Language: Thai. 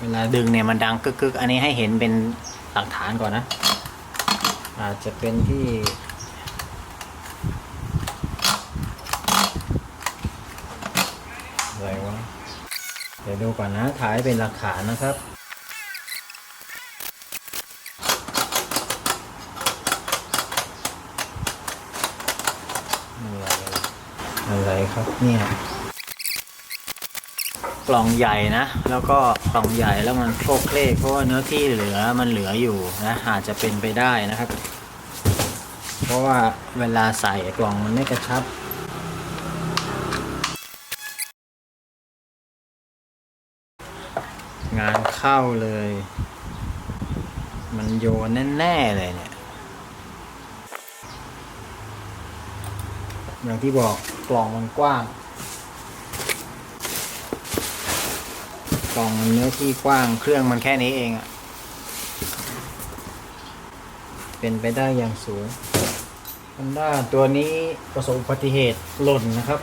เวลาดึงเนี่ยมันดังกึกๆ อันนี้ให้เห็นเป็นหลักฐานก่อนนะ อาจจะเป็นที่อะไรวะเดี๋ยวดูก่อนนะ ถ่ายเป็นหลักฐานนะครับอะไรอะไรครับเนี่ย กล่องใหญ่นะ แล้วก็กล่องใหญ่แล้วมันโคกเลกเพราะว่าเนื้อที่เหลือมันเหลืออยู่นะอาจจะเป็นไปได้นะครับ เพราะว่าเวลาใส่กล่องมันไม่กระชับงานเข้าเลย มันโยนแน่ๆเลยเนี่ย อย่างที่บอกกล่องมันกว้าง กล่องเนื้อที่กว้างเครื่องมันแค่นี้เองอะเป็นไปได้อย่างสูงฮอนด้าตัวนี้ประสบอุบัติเหตุหล่นนะครับ